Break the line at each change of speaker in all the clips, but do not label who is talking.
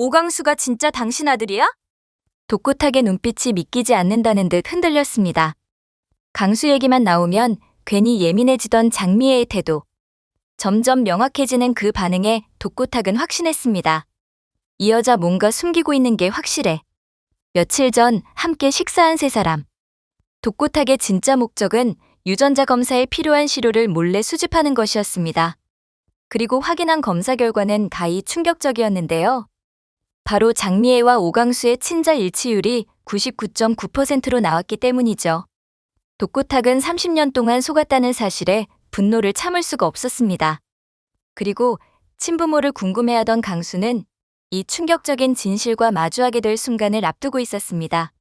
오강수가 진짜 당신 아들이야? 독고탁의 눈빛이 믿기지 않는다는 듯 흔들렸습니다. 강수 얘기만 나오면 괜히 예민해지던 장미애의 태도. 점점 명확해지는 그 반응에 독고탁은 확신했습니다. 이 여자 뭔가 숨기고 있는 게 확실해. 며칠 전 함께 식사한 세 사람. 독고탁의 진짜 목적은 유전자 검사에 필요한 시료를 몰래 수집하는 것이었습니다. 그리고 확인한 검사 결과는 가히 충격적이었는데요. 바로 장미애와 오강수의 친자 일치율이 99.9%로 나왔기 때문이죠. 독고탁은 30년 동안 속았다는 사실에 분노를 참을 수가 없었습니다. 그리고 친부모를 궁금해하던 강수는 이 충격적인 진실과 마주하게 될 순간을 앞두고 있었습니다.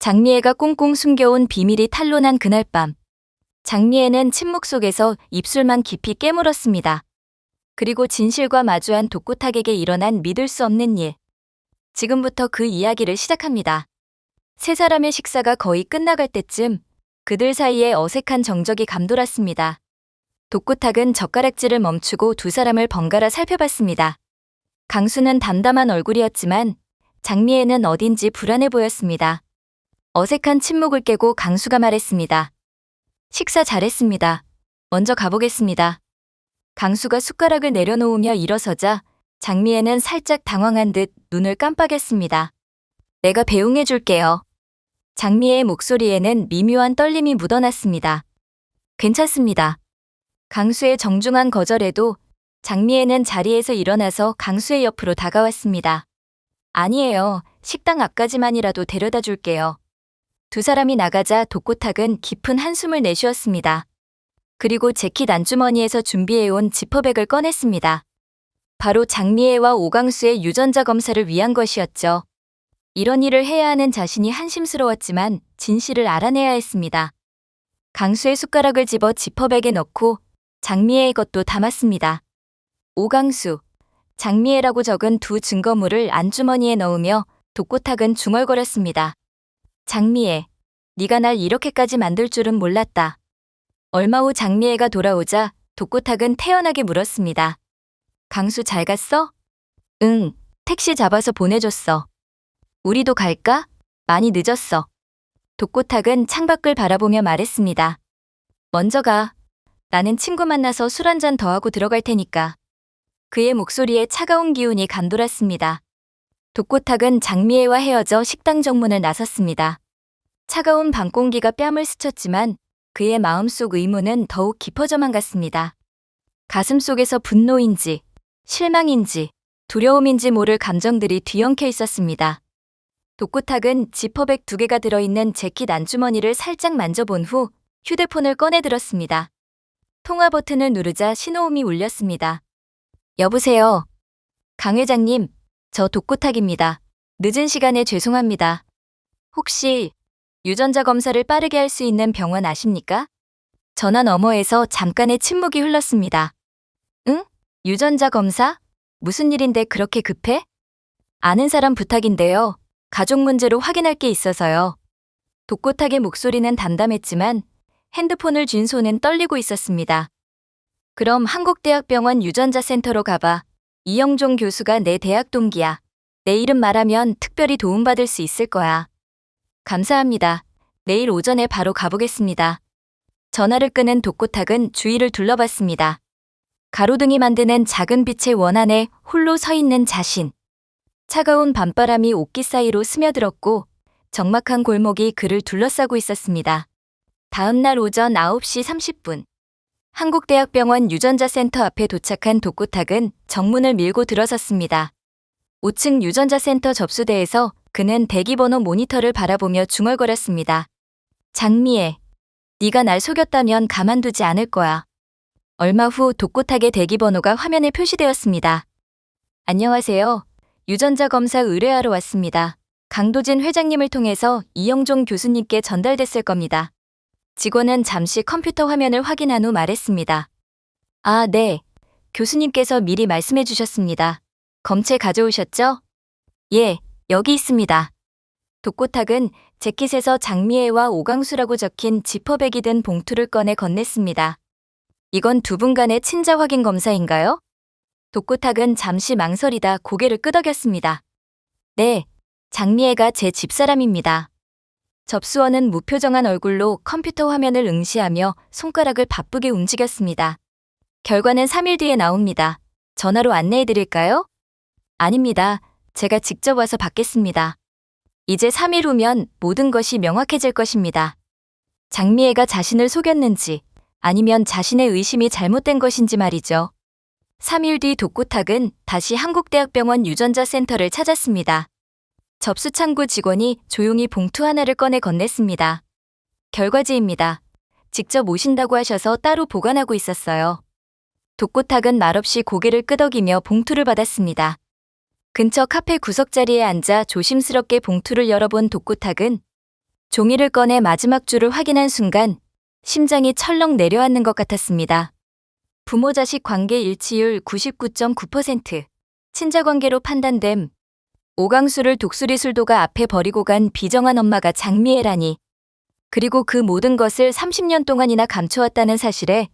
장미애가 꽁꽁 숨겨온 비밀이 탄로난 그날 밤. 장미애는 침묵 속에서 입술만 깊이 깨물었습니다. 그리고 진실과 마주한 독고탁에게 일어난 믿을 수 없는 일. 지금부터 그 이야기를 시작합니다. 세 사람의 식사가 거의 끝나갈 때쯤 그들 사이에 어색한 정적이 감돌았습니다. 독고탁은 젓가락질을 멈추고 두 사람을 번갈아 살펴봤습니다. 강수는 담담한 얼굴이었지만 장미애는 어딘지 불안해 보였습니다. 어색한 침묵을 깨고 강수가 말했습니다. 식사 잘했습니다. 먼저 가보겠습니다. 강수가 숟가락을 내려놓으며 일어서자 장미애는 살짝 당황한 듯 눈을 깜빡였습니다. 내가 배웅해 줄게요. 장미애의 목소리에는 미묘한 떨림이 묻어났습니다. 괜찮습니다. 강수의 정중한 거절에도 장미애는 자리에서 일어나서 강수의 옆으로 다가왔습니다. 아니에요. 식당 앞까지만이라도 데려다 줄게요. 두 사람이 나가자 독고탁은 깊은 한숨을 내쉬었습니다. 그리고 재킷 안주머니에서 준비해온 지퍼백을 꺼냈습니다. 바로 장미애와 오강수의 유전자 검사를 위한 것이었죠. 이런 일을 해야 하는 자신이 한심스러웠지만 진실을 알아내야 했습니다. 강수의 숟가락을 집어 지퍼백에 넣고 장미애의 것도 담았습니다. 오강수, 장미애라고 적은 두 증거물을 안주머니에 넣으며 독고탁은 중얼거렸습니다. 장미애, 네가 날 이렇게까지 만들 줄은 몰랐다. 얼마 후 장미애가 돌아오자 독고탁은 태연하게 물었습니다. 강수 잘 갔어? 응, 택시 잡아서 보내줬어. 우리도 갈까? 많이 늦었어. 독고탁은 창밖을 바라보며 말했습니다. 먼저 가. 나는 친구 만나서 술 한 잔 더 하고 들어갈 테니까. 그의 목소리에 차가운 기운이 감돌았습니다. 독고탁은 장미애와 헤어져 식당 정문을 나섰습니다. 차가운 밤 공기가 뺨을 스쳤지만 그의 마음속 의문은 더욱 깊어져만 갔습니다. 가슴 속에서 분노인지, 실망인지, 두려움인지 모를 감정들이 뒤엉켜 있었습니다. 독고탁은 지퍼백 두 개가 들어있는 재킷 안주머니를 살짝 만져본 후 휴대폰을 꺼내 들었습니다. 통화 버튼을 누르자 신호음이 울렸습니다. 여보세요. 강 회장님, 저 독고탁입니다. 늦은 시간에 죄송합니다. 혹시 유전자 검사를 빠르게 할 수 있는 병원 아십니까? 전화 너머에서 잠깐의 침묵이 흘렀습니다. 응? 유전자 검사? 무슨 일인데 그렇게 급해? 아는 사람 부탁인데요. 가족 문제로 확인할 게 있어서요. 독고탁의 목소리는 담담했지만 핸드폰을 쥔 손은 떨리고 있었습니다. 그럼 한국대학병원 유전자 센터로 가봐. 이영종 교수가 내 대학 동기야. 내 이름 말하면 특별히 도움받을 수 있을 거야. 감사합니다. 내일 오전에 바로 가보겠습니다. 전화를 끄는 독고탁은 주위를 둘러봤습니다. 가로등이 만드는 작은 빛의 원안에 홀로 서 있는 자신. 차가운 밤바람이 옷깃 사이로 스며들었고 적막한 골목이 그를 둘러싸고 있었습니다. 다음 날 오전 9시 30분. 한국대학병원 유전자센터 앞에 도착한 독고탁은 정문을 밀고 들어섰습니다. 5층 유전자센터 접수대에서 그는 대기번호 모니터를 바라보며 중얼거렸습니다. 장미애, 네가 날 속였다면 가만두지 않을 거야. 얼마 후 독고탁의 대기번호가 화면에 표시되었습니다. 안녕하세요. 유전자 검사 의뢰하러 왔습니다. 강도진 회장님을 통해서 이영종 교수님께 전달됐을 겁니다. 직원은 잠시 컴퓨터 화면을 확인한 후 말했습니다. 아, 네. 교수님께서 미리 말씀해 주셨습니다. 검체 가져오셨죠? 예, 여기 있습니다. 독고탁은 재킷에서 장미애와 오강수라고 적힌 지퍼백이 든 봉투를 꺼내 건넸습니다. 이건 두 분 간의 친자 확인 검사인가요? 독고탁은 잠시 망설이다 고개를 끄덕였습니다. 네, 장미애가 제 집사람입니다. 접수원은 무표정한 얼굴로 컴퓨터 화면을 응시하며 손가락을 바쁘게 움직였습니다. 결과는 3일 뒤에 나옵니다. 전화로 안내해 드릴까요? 아닙니다. 제가 직접 와서 받겠습니다. 이제 3일 후면 모든 것이 명확해질 것입니다. 장미애가 자신을 속였는지 아니면 자신의 의심이 잘못된 것인지 말이죠. 3일 뒤 독고탁은 다시 한국대학병원 유전자 센터를 찾았습니다. 접수 창구 직원이 조용히 봉투 하나를 꺼내 건넸습니다. 결과지입니다. 직접 오신다고 하셔서 따로 보관하고 있었어요. 독고탁은 말없이 고개를 끄덕이며 봉투를 받았습니다. 근처 카페 구석자리에 앉아 조심스럽게 봉투를 열어본 독고탁은 종이를 꺼내 마지막 줄을 확인한 순간 심장이 철렁 내려앉는 것 같았습니다. 부모 자식 관계 일치율 99.9%, 친자 관계로 판단됨. 오강수를 독수리 술도가 앞에 버리고 간 비정한 엄마가 장미애라니. 그리고 그 모든 것을 30년 동안이나 감춰왔다는 사실에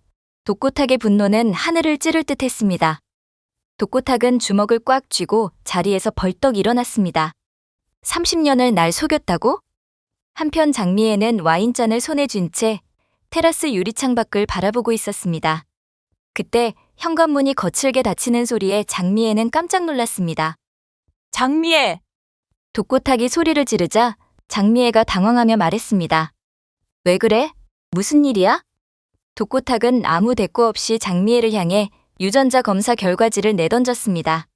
독고탁의 분노는 하늘을 찌를 듯 했습니다. 독고탁은 주먹을 꽉 쥐고 자리에서 벌떡 일어났습니다. 30년을 날 속였다고? 한편 장미애는 와인잔을 손에 쥔 채 테라스 유리창 밖을 바라보고 있었습니다. 그때 현관문이 거칠게 닫히는 소리에 장미애는 깜짝 놀랐습니다.
장미애,
독고탁이 소리를 지르자 장미애가 당황하며 말했습니다. 왜 그래? 무슨 일이야? 독고탁은 아무 대꾸 없이 장미애를 향해 유전자 검사 결과지를 내던졌습니다.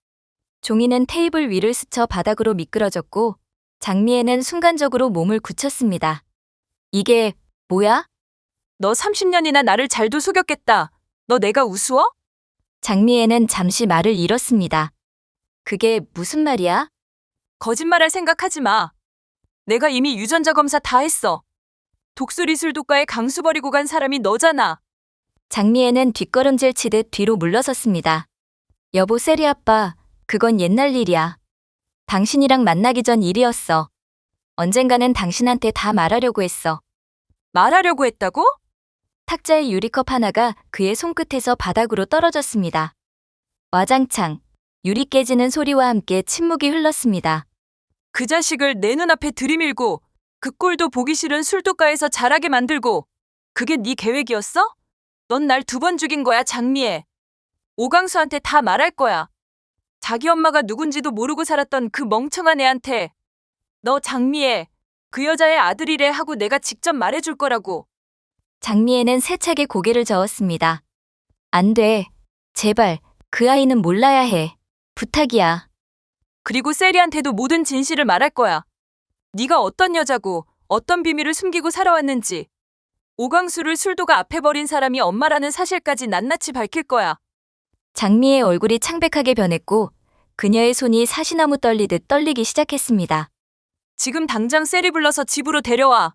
종이는 테이블 위를 스쳐 바닥으로 미끄러졌고 장미애는 순간적으로 몸을 굳혔습니다. 이게 뭐야?
너 30년이나 나를 잘도 속였겠다. 너 내가 우스워?
장미애는 잠시 말을 잃었습니다. 그게 무슨 말이야?
거짓말할 생각하지 마. 내가 이미 유전자 검사 다 했어. 독수리 술독가에 강수 버리고 간 사람이 너잖아.
장미애는 뒷걸음질 치듯 뒤로 물러섰습니다. 여보 세리 아빠, 그건 옛날 일이야. 당신이랑 만나기 전 일이었어. 언젠가는 당신한테 다 말하려고 했어.
말하려고 했다고?
탁자의 유리컵 하나가 그의 손끝에서 바닥으로 떨어졌습니다. 와장창, 유리 깨지는 소리와 함께 침묵이 흘렀습니다.
그 자식을 내 눈앞에 들이밀고 그 꼴도 보기 싫은 술독가에서 자라게 만들고 그게 네 계획이었어? 넌 날 두 번 죽인 거야, 장미애. 오강수한테 다 말할 거야. 자기 엄마가 누군지도 모르고 살았던 그 멍청한 애한테 너 장미애 그 여자의 아들이래 하고 내가 직접 말해줄 거라고.
장미애는 세차게 고개를 저었습니다. 안 돼. 제발, 그 아이는 몰라야 해. 부탁이야.
그리고 세리한테도 모든 진실을 말할 거야. 네가 어떤 여자고 어떤 비밀을 숨기고 살아왔는지. 오강수를 술도가 앞에 버린 사람이 엄마라는 사실까지 낱낱이 밝힐 거야.
장미의 얼굴이 창백하게 변했고 그녀의 손이 사시나무 떨리듯 떨리기 시작했습니다.
지금 당장 세리 불러서 집으로 데려와.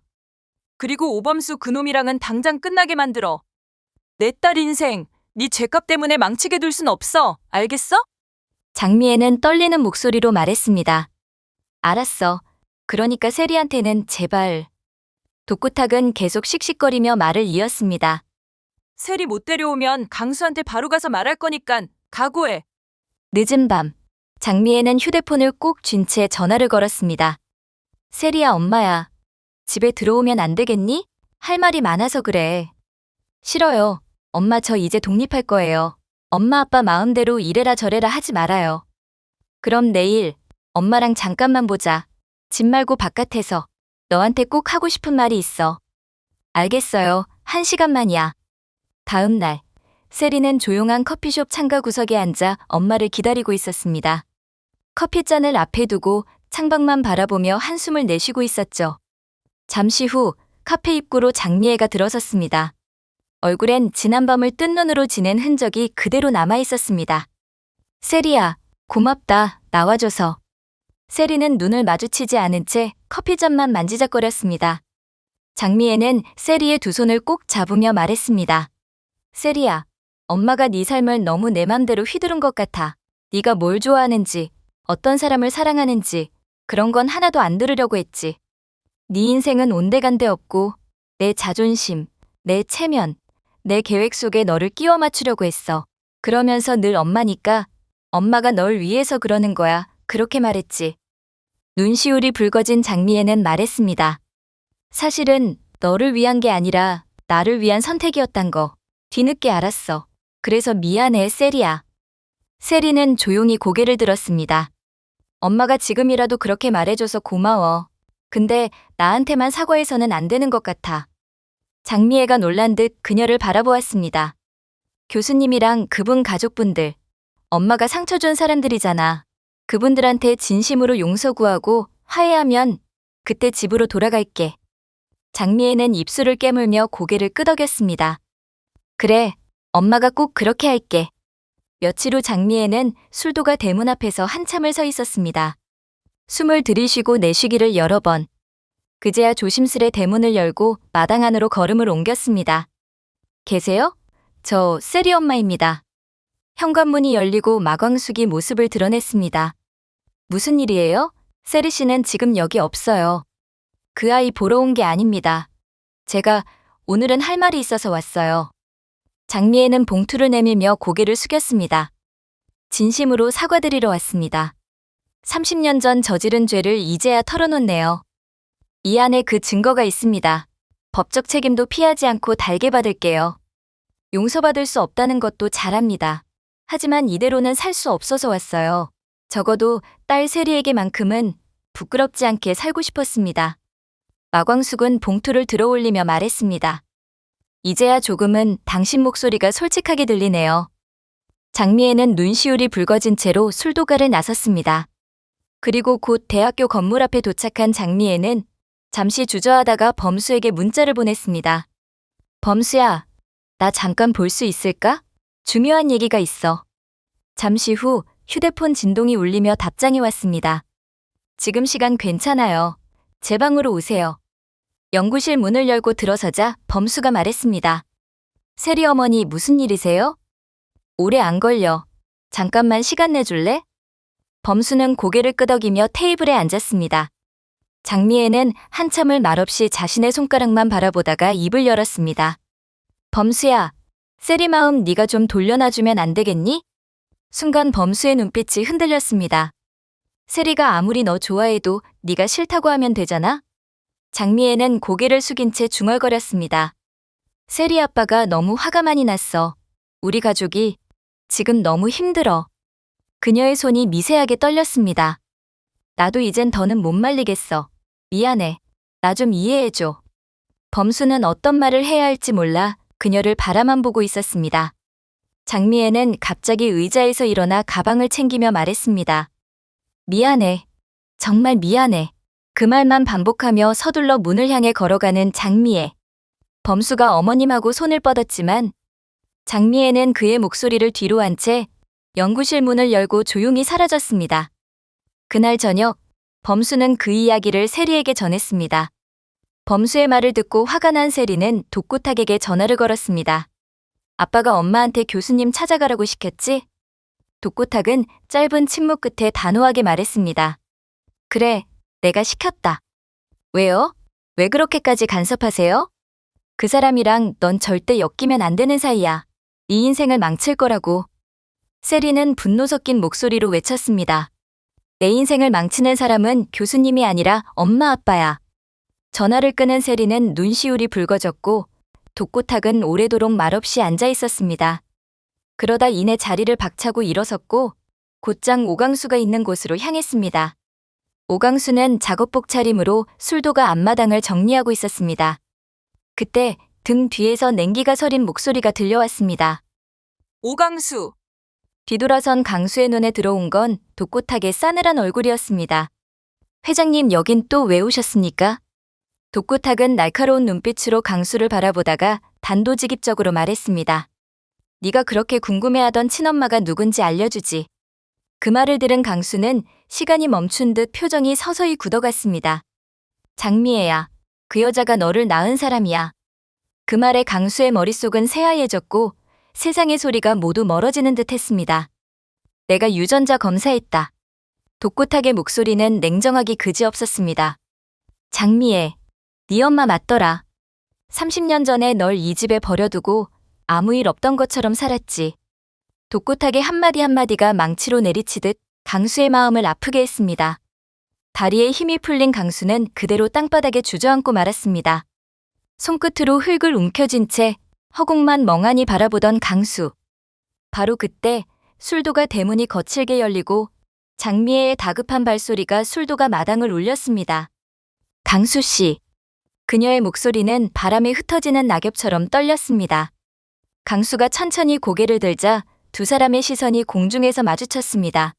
그리고 오범수 그놈이랑은 당장 끝나게 만들어. 내 딸 인생, 네 죄값 때문에 망치게 둘 순 없어. 알겠어?
장미애는 떨리는 목소리로 말했습니다. 알았어. 그러니까 세리한테는 제발. 독구탁은 계속 씩씩거리며 말을 이었습니다.
세리 못 데려오면 강수한테 바로 가서 말할 거니깐 각오해.
늦은 밤, 장미애는 휴대폰을 꼭 쥔 채 전화를 걸었습니다. 세리야 엄마야. 집에 들어오면 안 되겠니? 할 말이 많아서 그래. 싫어요. 엄마 저 이제 독립할 거예요. 엄마 아빠 마음대로 이래라 저래라 하지 말아요. 그럼 내일 엄마랑 잠깐만 보자. 집 말고 바깥에서 너한테 꼭 하고 싶은 말이 있어. 알겠어요. 한 시간만이야. 다음 날, 세리는 조용한 커피숍 창가 구석에 앉아 엄마를 기다리고 있었습니다. 커피잔을 앞에 두고 창밖만 바라보며 한숨을 내쉬고 있었죠. 잠시 후 카페 입구로 장미애가 들어섰습니다. 얼굴엔 지난밤을 뜬 눈으로 지낸 흔적이 그대로 남아 있었습니다. 세리야, 고맙다, 나와줘서. 세리는 눈을 마주치지 않은 채 커피잔만 만지작거렸습니다. 장미애는 세리의 두 손을 꼭 잡으며 말했습니다. 세리야, 엄마가 네 삶을 너무 내 맘대로 휘두른 것 같아. 네가 뭘 좋아하는지, 어떤 사람을 사랑하는지 그런 건 하나도 안 들으려고 했지. 네 인생은 온데간데 없고 내 자존심, 내 체면, 내 계획 속에 너를 끼워 맞추려고 했어. 그러면서 늘 엄마니까 엄마가 널 위해서 그러는 거야. 그렇게 말했지. 눈시울이 붉어진 장미애는 말했습니다. 사실은 너를 위한 게 아니라 나를 위한 선택이었단 거. 뒤늦게 알았어. 그래서 미안해, 세리야. 세리는 조용히 고개를 들었습니다. 엄마가 지금이라도 그렇게 말해줘서 고마워. 근데 나한테만 사과해서는 안 되는 것 같아. 장미애가 놀란 듯 그녀를 바라보았습니다. 교수님이랑 그분 가족분들, 엄마가 상처 준 사람들이잖아. 그분들한테 진심으로 용서 구하고 화해하면 그때 집으로 돌아갈게. 장미애는 입술을 깨물며 고개를 끄덕였습니다. 그래, 엄마가 꼭 그렇게 할게. 며칠 후 장미애는 술도가 대문 앞에서 한참을 서 있었습니다. 숨을 들이쉬고 내쉬기를 여러 번. 그제야 조심스레 대문을 열고 마당 안으로 걸음을 옮겼습니다. 계세요? 저 세리 엄마입니다. 현관문이 열리고 마광숙이 모습을 드러냈습니다. 무슨 일이에요? 세리 씨는 지금 여기 없어요. 그 아이 보러 온 게 아닙니다. 제가 오늘은 할 말이 있어서 왔어요. 장미애는 봉투를 내밀며 고개를 숙였습니다. 진심으로 사과드리러 왔습니다. 30년 전 저지른 죄를 이제야 털어놓네요. 이 안에 그 증거가 있습니다. 법적 책임도 피하지 않고 달게 받을게요. 용서받을 수 없다는 것도 잘합니다. 하지만 이대로는 살 수 없어서 왔어요. 적어도 딸 세리에게만큼은 부끄럽지 않게 살고 싶었습니다. 마광숙은 봉투를 들어 올리며 말했습니다. 이제야 조금은 당신 목소리가 솔직하게 들리네요. 장미애는 눈시울이 붉어진 채로 술도가를 나섰습니다. 그리고 곧 대학교 건물 앞에 도착한 장미애는 잠시 주저하다가 범수에게 문자를 보냈습니다. 범수야, 나 잠깐 볼 수 있을까? 중요한 얘기가 있어. 잠시 후 휴대폰 진동이 울리며 답장이 왔습니다. 지금 시간 괜찮아요. 제 방으로 오세요. 연구실 문을 열고 들어서자 범수가 말했습니다. 세리 어머니 무슨 일이세요? 오래 안 걸려. 잠깐만 시간 내줄래? 범수는 고개를 끄덕이며 테이블에 앉았습니다. 장미애는 한참을 말없이 자신의 손가락만 바라보다가 입을 열었습니다. 범수야, 세리 마음 네가 좀 돌려놔주면 안 되겠니? 순간 범수의 눈빛이 흔들렸습니다. 세리가 아무리 너 좋아해도 네가 싫다고 하면 되잖아? 장미애는 고개를 숙인 채 중얼거렸습니다. 세리 아빠가 너무 화가 많이 났어. 우리 가족이 지금 너무 힘들어. 그녀의 손이 미세하게 떨렸습니다. 나도 이젠 더는 못 말리겠어. 미안해. 나 좀 이해해줘. 범수는 어떤 말을 해야 할지 몰라 그녀를 바라만 보고 있었습니다. 장미애는 갑자기 의자에서 일어나 가방을 챙기며 말했습니다. 미안해. 정말 미안해. 그 말만 반복하며 서둘러 문을 향해 걸어가는 장미애. 범수가 어머님하고 손을 뻗었지만 장미애는 그의 목소리를 뒤로 한 채 연구실 문을 열고 조용히 사라졌습니다. 그날 저녁 범수는 그 이야기를 세리에게 전했습니다. 범수의 말을 듣고 화가 난 세리는 독고탁에게 전화를 걸었습니다. 아빠가 엄마한테 교수님 찾아가라고 시켰지? 독고탁은 짧은 침묵 끝에 단호하게 말했습니다. 그래, 내가 시켰다. 왜요? 왜 그렇게까지 간섭하세요? 그 사람이랑 넌 절대 엮이면 안 되는 사이야. 네 인생을 망칠 거라고. 세리는 분노 섞인 목소리로 외쳤습니다. 내 인생을 망치는 사람은 교수님이 아니라 엄마 아빠야. 전화를 끄는 세리는 눈시울이 붉어졌고 독고탁은 오래도록 말없이 앉아 있었습니다. 그러다 이내 자리를 박차고 일어섰고 곧장 오강수가 있는 곳으로 향했습니다. 오강수는 작업복 차림으로 술도가 앞마당을 정리하고 있었습니다. 그때 등 뒤에서 냉기가 서린 목소리가 들려왔습니다.
오강수,
뒤돌아선 강수의 눈에 들어온 건 독고탁의 싸늘한 얼굴이었습니다. 회장님 여긴 또 왜 오셨습니까? 독고탁은 날카로운 눈빛으로 강수를 바라보다가 단도직입적으로 말했습니다. 네가 그렇게 궁금해하던 친엄마가 누군지 알려주지. 그 말을 들은 강수는 시간이 멈춘 듯 표정이 서서히 굳어갔습니다. 장미애야, 그 여자가 너를 낳은 사람이야. 그 말에 강수의 머릿속은 새하얘졌고 세상의 소리가 모두 멀어지는 듯 했습니다. 내가 유전자 검사했다. 독고탁의 목소리는 냉정하기 그지없었습니다. 장미애, 네 엄마 맞더라. 30년 전에 널 이 집에 버려두고 아무 일 없던 것처럼 살았지. 독고탁의 한마디 한마디가 망치로 내리치듯 강수의 마음을 아프게 했습니다. 다리에 힘이 풀린 강수는 그대로 땅바닥에 주저앉고 말았습니다. 손끝으로 흙을 움켜쥔 채 허공만 멍하니 바라보던 강수. 바로 그때 술도가 대문이 거칠게 열리고 장미애의 다급한 발소리가 술도가 마당을 울렸습니다. 강수 씨. 그녀의 목소리는 바람에 흩어지는 낙엽처럼 떨렸습니다. 강수가 천천히 고개를 들자 두 사람의 시선이 공중에서 마주쳤습니다.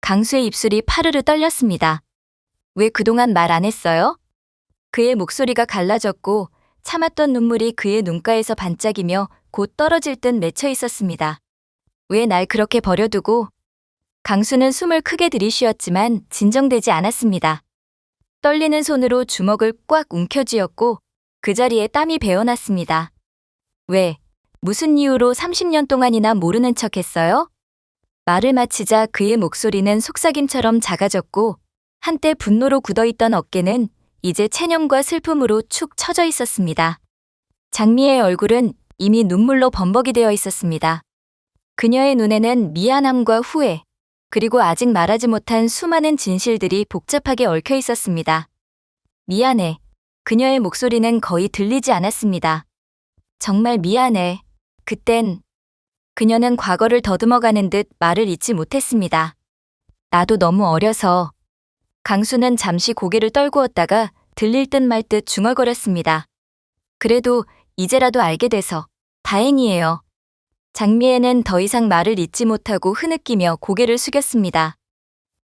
강수의 입술이 파르르 떨렸습니다. 왜 그동안 말 안 했어요? 그의 목소리가 갈라졌고 참았던 눈물이 그의 눈가에서 반짝이며 곧 떨어질 듯 맺혀 있었습니다. 왜 날 그렇게 버려두고? 강수는 숨을 크게 들이쉬었지만 진정되지 않았습니다. 떨리는 손으로 주먹을 꽉 움켜쥐었고 그 자리에 땀이 배어났습니다. 왜? 무슨 이유로 30년 동안이나 모르는 척 했어요? 말을 마치자 그의 목소리는 속삭임처럼 작아졌고 한때 분노로 굳어있던 어깨는 이제 체념과 슬픔으로 축 처져 있었습니다. 장미의 얼굴은 이미 눈물로 범벅이 되어 있었습니다. 그녀의 눈에는 미안함과 후회, 그리고 아직 말하지 못한 수많은 진실들이 복잡하게 얽혀 있었습니다. 미안해. 그녀의 목소리는 거의 들리지 않았습니다. 정말 미안해. 그땐 그녀는 과거를 더듬어가는 듯 말을 잇지 못했습니다. 나도 너무 어려서. 강수는 잠시 고개를 떨구었다가 들릴 듯 말 듯 중얼거렸습니다. 그래도 이제라도 알게 돼서 다행이에요. 장미애는 더 이상 말을 잇지 못하고 흐느끼며 고개를 숙였습니다.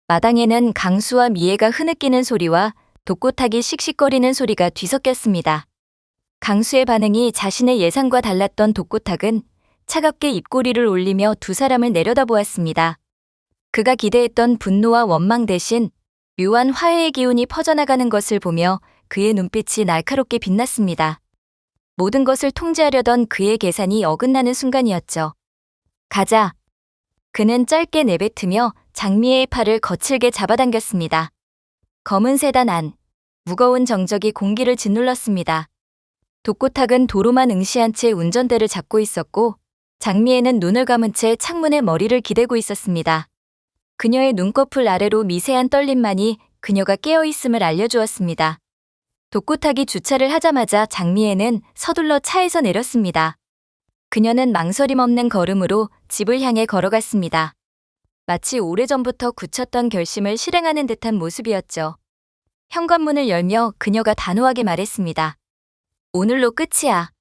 마당에는 강수와 미애가 흐느끼는 소리와 독고타기 씩씩거리는 소리가 뒤섞였습니다. 강수의 반응이 자신의 예상과 달랐던 독고탁은 차갑게 입꼬리를 올리며 두 사람을 내려다보았습니다. 그가 기대했던 분노와 원망 대신 묘한 화해의 기운이 퍼져나가는 것을 보며 그의 눈빛이 날카롭게 빛났습니다. 모든 것을 통제하려던 그의 계산이 어긋나는 순간이었죠. 가자. 그는 짧게 내뱉으며 장미의 팔을 거칠게 잡아당겼습니다. 검은 세단 안, 무거운 정적이 공기를 짓눌렀습니다. 독고탁은 도로만 응시한 채 운전대를 잡고 있었고 장미애는 눈을 감은 채 창문에 머리를 기대고 있었습니다. 그녀의 눈꺼풀 아래로 미세한 떨림만이 그녀가 깨어 있음을 알려주었습니다. 독고탁이 주차를 하자마자 장미애는 서둘러 차에서 내렸습니다. 그녀는 망설임 없는 걸음으로 집을 향해 걸어갔습니다. 마치 오래전부터 굳혔던 결심을 실행하는 듯한 모습이었죠. 현관문을 열며 그녀가 단호하게 말했습니다. 오늘로 끝이야.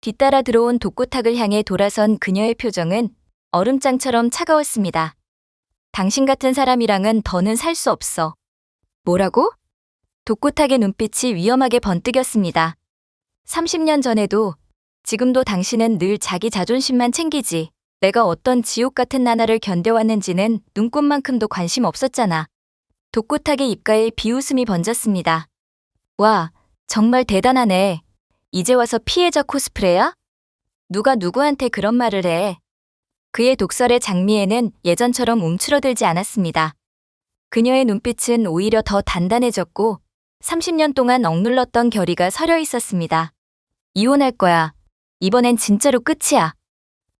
뒤따라 들어온 독고탁을 향해 돌아선 그녀의 표정은 얼음장처럼 차가웠습니다. 당신 같은 사람이랑은 더는 살 수 없어. 뭐라고? 독고탁의 눈빛이 위험하게 번뜩였습니다. 30년 전에도 지금도 당신은 늘 자기 자존심만 챙기지. 내가 어떤 지옥 같은 나날을 견뎌왔는지는 눈꽃만큼도 관심 없었잖아. 독고탁의 입가에 비웃음이 번졌습니다. 와, 정말 대단하네. 이제 와서 피해자 코스프레야? 누가 누구한테 그런 말을 해? 그의 독설의 장미에는 예전처럼 움츠러들지 않았습니다. 그녀의 눈빛은 오히려 더 단단해졌고 30년 동안 억눌렀던 결의가 서려 있었습니다. 이혼할 거야. 이번엔 진짜로 끝이야.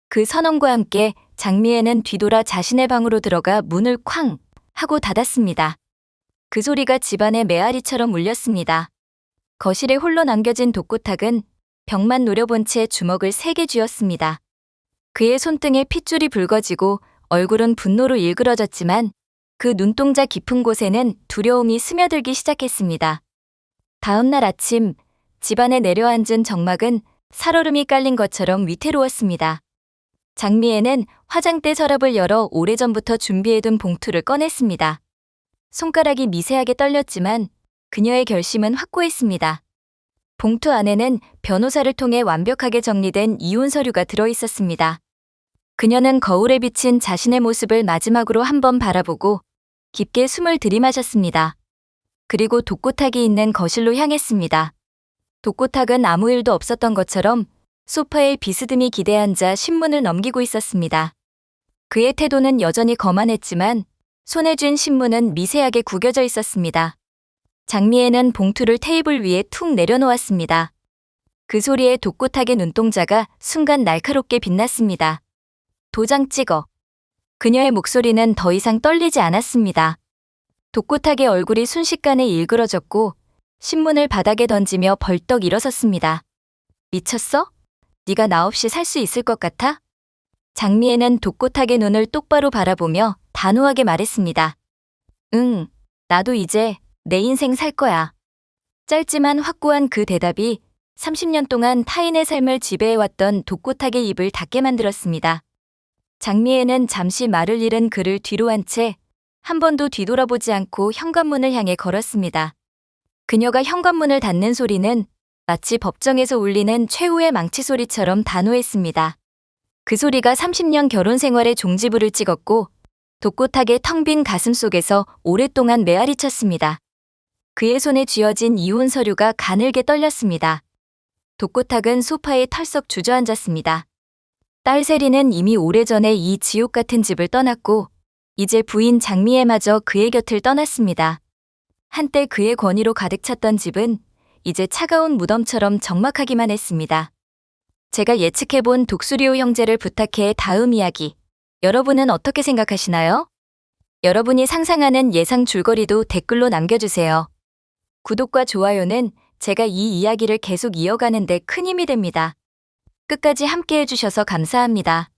그 선언과 함께 장미애는 뒤돌아 자신의 방으로 들어가 문을 쾅 하고 닫았습니다. 그 소리가 집안의 메아리처럼 울렸습니다. 거실에 홀로 남겨진 독고탁은 벽만 노려본 채 주먹을 세게 쥐었습니다. 그의 손등에 핏줄이 붉어지고 얼굴은 분노로 일그러졌지만 그 눈동자 깊은 곳에는 두려움이 스며들기 시작했습니다. 다음 날 아침 집안에 내려앉은 정막은 살얼음이 깔린 것처럼 위태로웠습니다. 장미애는 화장대 서랍을 열어 오래전부터 준비해둔 봉투를 꺼냈습니다. 손가락이 미세하게 떨렸지만 그녀의 결심은 확고했습니다. 봉투 안에는 변호사를 통해 완벽하게 정리된 이혼 서류가 들어 있었습니다. 그녀는 거울에 비친 자신의 모습을 마지막으로 한번 바라보고 깊게 숨을 들이마셨습니다. 그리고 독고탁이 있는 거실로 향했습니다. 독고탁은 아무 일도 없었던 것처럼 소파에 비스듬히 기대앉아 신문을 넘기고 있었습니다. 그의 태도는 여전히 거만했지만 손에 쥔 신문은 미세하게 구겨져 있었습니다. 장미애는 봉투를 테이블 위에 툭 내려놓았습니다. 그 소리에 독고탁의 눈동자가 순간 날카롭게 빛났습니다. 도장 찍어. 그녀의 목소리는 더 이상 떨리지 않았습니다. 독고탁의 얼굴이 순식간에 일그러졌고 신문을 바닥에 던지며 벌떡 일어섰습니다. 미쳤어? 네가 나 없이 살 수 있을 것 같아? 장미애는 독고탁의 눈을 똑바로 바라보며 단호하게 말했습니다. 응, 나도 이제 내 인생 살 거야. 짧지만 확고한 그 대답이 30년 동안 타인의 삶을 지배해왔던 독고탁의 입을 닫게 만들었습니다. 장미애는 잠시 말을 잃은 그를 뒤로 한 채 한 번도 뒤돌아보지 않고 현관문을 향해 걸었습니다. 그녀가 현관문을 닫는 소리는 마치 법정에서 울리는 최후의 망치 소리처럼 단호했습니다. 그 소리가 30년 결혼 생활의 종지부를 찍었고 독고탁의 텅빈 가슴 속에서 오랫동안 메아리 쳤습니다. 그의 손에 쥐어진 이혼 서류가 가늘게 떨렸습니다. 독고탁은 소파에 털썩 주저앉았습니다. 딸 세리는 이미 오래전에 이 지옥 같은 집을 떠났고 이제 부인 장미애마저 그의 곁을 떠났습니다. 한때 그의 권위로 가득 찼던 집은 이제 차가운 무덤처럼 적막하기만 했습니다. 제가 예측해본 독수리오 형제를 부탁해 다음 이야기. 여러분은 어떻게 생각하시나요? 여러분이 상상하는 예상 줄거리도 댓글로 남겨주세요. 구독과 좋아요는 제가 이 이야기를 계속 이어가는데 큰 힘이 됩니다. 끝까지 함께 해주셔서 감사합니다.